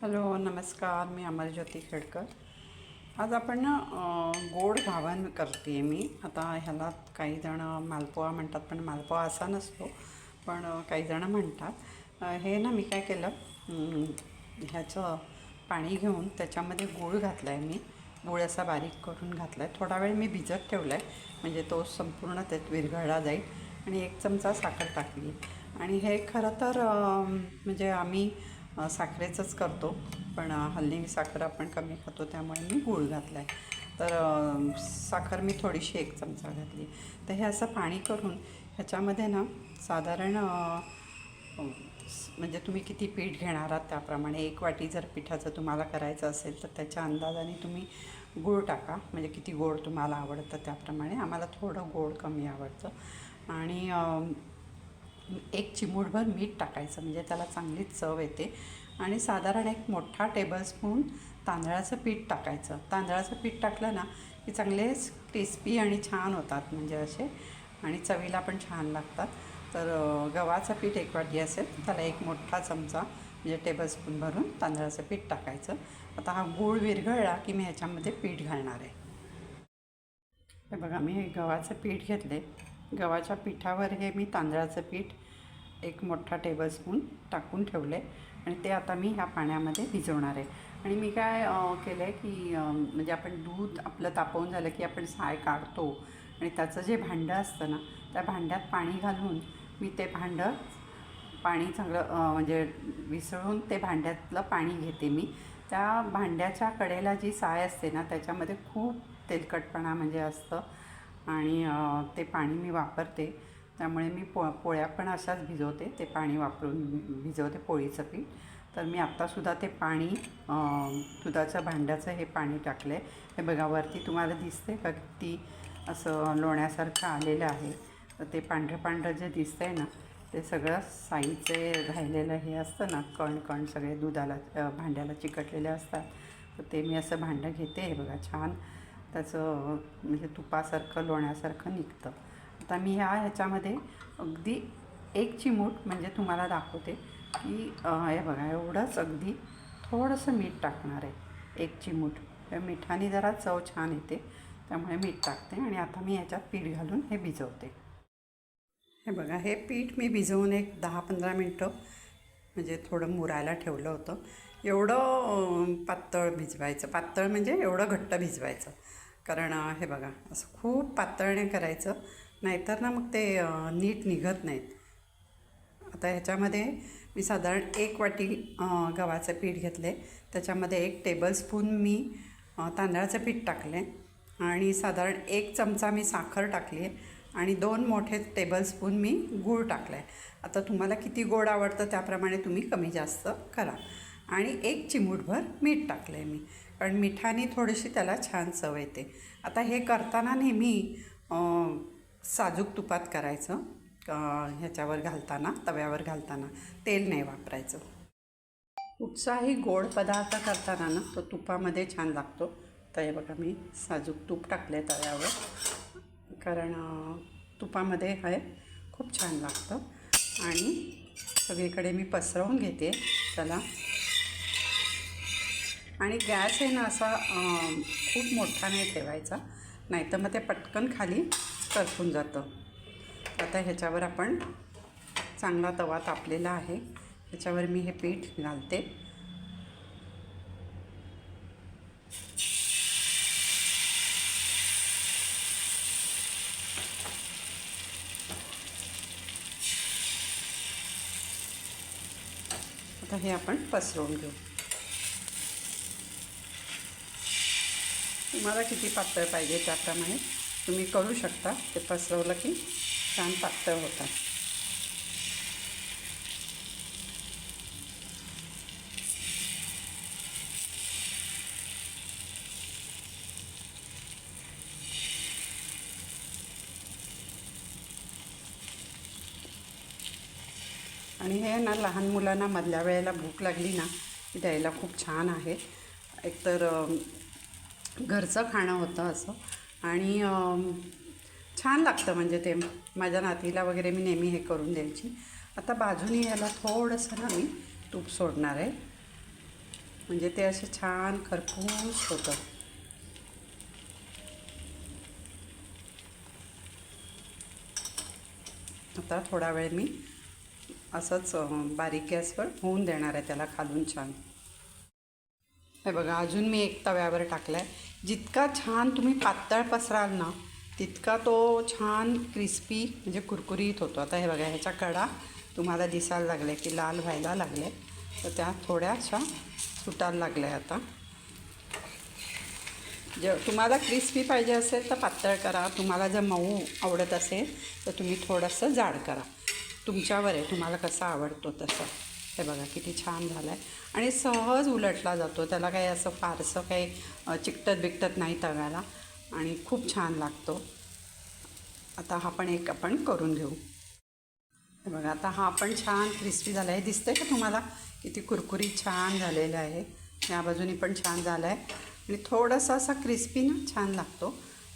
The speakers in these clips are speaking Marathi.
हॅलो नमस्कार मी अमरज्योती खेडकर. आज आपण ना गोड घावन करते आहे मी. आता ह्याला काही जणं मालपोहा म्हणतात पण मालपोहा असा नसतो पण काही जणं म्हणतात. हे ना मी काय केलं ह्याचं पाणी घेऊन त्याच्यामध्ये गूळ घातला आहे मी. गूळ असा बारीक करून घातला आहे थोडा वेळ मी भिजत ठेवला आहे म्हणजे तो संपूर्ण त्यात विरघळला जाईल. आणि एक चमचा साखर टाकली. आणि हे खरं तर म्हणजे आम्ही साखरेचंच करतो. पण हल्ली साखर आपण कमी खातो त्यामुळे मी गूळ घातला आहे तर साखर मी थोडीशी एक चमचा घातली. तर हे असं पाणी करून ह्याच्यामध्ये ना साधारण म्हणजे तुम्ही किती पीठ घेणार आहात त्याप्रमाणे एक वाटी जर पिठाचं तुम्हाला करायचं असेल तर त्याच्या अंदाजाने तुम्ही गूळ टाका. म्हणजे किती गोड तुम्हाला आवडतं त्याप्रमाणे. आम्हाला थोडं गोड कमी आवडतं. आणि एक चिमूटभर मीठ टाकायचं म्हणजे त्याला चांगलीच चव येते. आणि साधारण एक मोठा टेबलस्पून तांदळाचं पीठ टाकायचं. तांदळाचं पीठ टाकलं ना की चांगले क्रिस्पी आणि छान होतात म्हणजे असे. आणि चवीला पण छान लागतात. तर गव्हाचं पीठ एक वाटी असेल त्याला एक मोठा चमचा म्हणजे टेबलस्पून भरून तांदळाचं पीठ टाकायचं. आता हा गूळ विरघळला की मी ह्याच्यामध्ये पीठ घालणार आहे. हे बघा मी हे गव्हाचं पीठ घेतले. गव्हाच्या पिठावर हे मी तांदळाचं पीठ एक मोठा टेबलस्पून टाकून ठेवले आणि ते आता मी ह्या पाण्यामध्ये भिजवणार आहे. आणि मी काय केलं आहे की म्हणजे आपण दूध आपलं तापवून झालं की आपण साय काढतो आणि त्याचं जे भांडं असतं ना त्या भांड्यात पाणी घालून मी ते भांडं पाणी चांगलं म्हणजे विसळून ते भांड्यातलं पाणी घेते मी. त्या भांड्याच्या कडेला जी साय असते ना त्याच्यामध्ये खूप तेलकटपणा म्हणजे असतं. आणि ते पाणी मी वापरते. त्यामुळे मी पो पोळ्या पण अशाच भिजवते. ते पाणी वापरून भिजवते पोळीचं पीठ. तर मी आत्तासुद्धा ते पाणी दुधाच्या भांड्याचं हे पाणी टाकलं आहे हे बघा वरती तुम्हाला दिसते का किती असं लोण्यासारखं आलेलं आहे? तर ते पांढरं पांढरं जे दिसतं आहे ना ते सगळं साईचे राहिलेलं हे असतं ना कण कण सगळे दुधाला भांड्याला चिकटलेले असतात. तर ते मी असं भांडं घेते. हे बघा छान. त्याचं म्हणजे तुपासारखं लोण्यासारखं निघतं. आता मी ह्या ह्याच्यामध्ये अगदी एक चिमूट म्हणजे तुम्हाला दाखवते की हे बघा एवढंच अगदी थोडंसं मीठ टाकणार आहे. एक चिमूट. त्या मिठाने जरा चव छान येते त्यामुळे मीठ टाकते आणि आता मी ह्याच्यात पीठ घालून हे भिजवते. हे बघा हे पीठ मी भिजवून एक दहा पंधरा मिनटं म्हणजे थोडं मुरायला ठेवलं होतं. एवढं पातळ भिजवायचं. पातळ म्हणजे एवढं घट्ट भिजवायचं. कारण हे बघा. असं खूप पातळणे करायचं. नाहीतर ना मग ते नीट निघत नाहीत. आता ह्याच्यामध्ये मी साधारण एक वाटी गव्हाचं पीठ घेतले. त्याच्यामध्ये एक टेबलस्पून मी तांदळाचं पीठ टाकले. आणि साधारण एक चमचा मी साखर टाकली. आहे आणि दोन मोठे टेबलस्पून मी गूळ टाकला आहे आता तुम्हाला किती गोड आवडतं त्याप्रमाणे तुम्ही कमी जास्त करा. आणि एक चिमूटभर मीठ टाकलं आहे मी. कारण मिठाने थोडीशी त्याला छान चव येते. आता हे करताना नेहमी साजूक तुपात करायचं. ह्याच्यावर घालताना तव्यावर घालताना तेल नाही वापरायचं. उत्साही गोड पदार्थ करताना ना तो तुपामध्ये छान लागतो. तर हे बघा मी साजूक तूप टाकले तव्यावर. कारण तुपामध्ये आहे खूप छान लागतं. आणि सगळीकडे मी पसरवून घेते. त्याला आणि गॅस आहे ना असा खूप मोठा नाही ठेवायचा. नाही तर मग ते पटकन खाली करपून जातं. आता ह्याच्यावर आपण चांगला तवा तापलेला आहे. ह्याच्यावर मी हे पीठ घालते. आता हे आपण पसरवून घेऊ. तुम्हाला किती पातळ पाहिजे त्याप्रमाणे तुम्ही करू शकता. ते पसरवलं की छान पातळ होतात. आणि हे ना लहान मुलांना मधल्या वेळेला भूक लागली ना की द्यायला खूप छान आहे. एकतर घरचं खाणं होतं असं. आणि छान लागतं म्हणजे ते माझ्या नातीला वगैरे मी नेहमी हे करून द्यायची. आता बाजूनी याला थोडंसं ना मी तूप सोडणार आहे. म्हणजे ते असे छान खरपूस होतं. आता थोडा वेळ मी असंच बारीक गॅसवर होऊन देणार आहे त्याला खालून छान. हे बघा अजून मी एक तव्यावर टाकला आहे जितका छान तुम्ही पातळ पसराल ना तितका तो छान क्रिस्पी म्हणजे कुरकुरीत होतो. आता हे बघा ह्याच्या कडा तुम्हाला दिसायला लागले की लाल व्हायला लागले तर त्या थोड्याशा सुटायला लागल्या आता. जे तुम्हाला क्रिस्पी पाहिजे असेल तर पातळ करा. तुम्हाला जर मऊ आवडत असेल तर तुम्ही थोडंसं जाड करा. तुमच्यावर आहे तुम्हाला कसं आवडतो तसं. हे बघा किती छान झालं आहे आणि सहज उलटला जातो. त्याला काही असं फारसं काही चिकटत बिकटत नाही तव्याला. आणि खूप छान लागतो. आता हा पण एक आपण करून घेऊ. हे बघा आता हा पण छान क्रिस्पी झाला आहे दिसतंय का तुम्हाला? किती कुरकुरी छान झालेलं आहे. या बाजूनी पण छान झालं आहे आणि थोडंसं असा क्रिस्पी ना छान लागतो.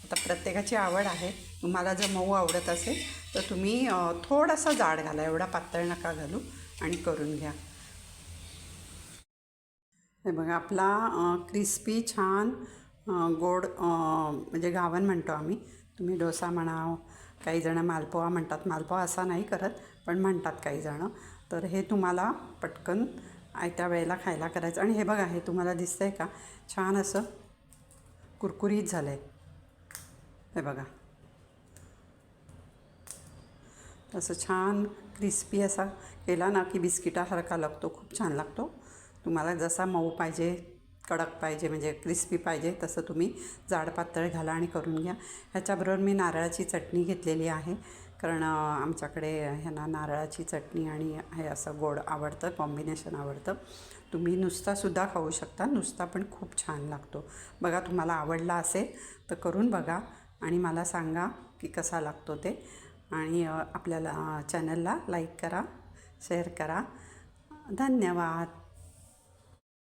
आता प्रत्येकाची आवड आहे. तुम्हाला जर मऊ आवडत असेल तर तुम्ही थोडासा जाड घाला. एवढा पातळ नका घालू. आणि करून घ्या. हे बघा आपला क्रिस्पी छान गोड म्हणजे गावन म्हणतो आम्ही. तुम्ही डोसा म्हणा काही जणं मालपोहा म्हणतात. मालपोहा असा नाही करत पण म्हणतात काही जणं. तर हे तुम्हाला पटकन आयत्या वेळेला खायला करायचं. आणि हे बघा हे तुम्हाला दिसतं आहे का? छान असं कुरकुरीत झालं आहे हे बघा. असं छान क्रिस्पी असा केला ना की बिस्किटासारखा लागतो खूप छान लागतो. तुम्हाला जसा मऊ पाहिजे कडक पाहिजे म्हणजे क्रिस्पी पाहिजे तसं तुम्ही जाड पातळ घाला आणि करून घ्या. ह्याच्याबरोबर मी नारळाची चटणी घेतलेली आहे. कारण आमच्याकडे ह्यांना नारळाची चटणी आणि हे असं गोड आवडतं कॉम्बिनेशन आवडतं. तुम्ही नुसतासुद्धा खाऊ शकता नुसता पण खूप छान लागतो. बघा तुम्हाला आवडला असेल तर करून बघा आणि मला सांगा की कसा लागतो ते. आणि आपल्याला चॅनलला लाईक करा शेअर करा. धन्यवाद.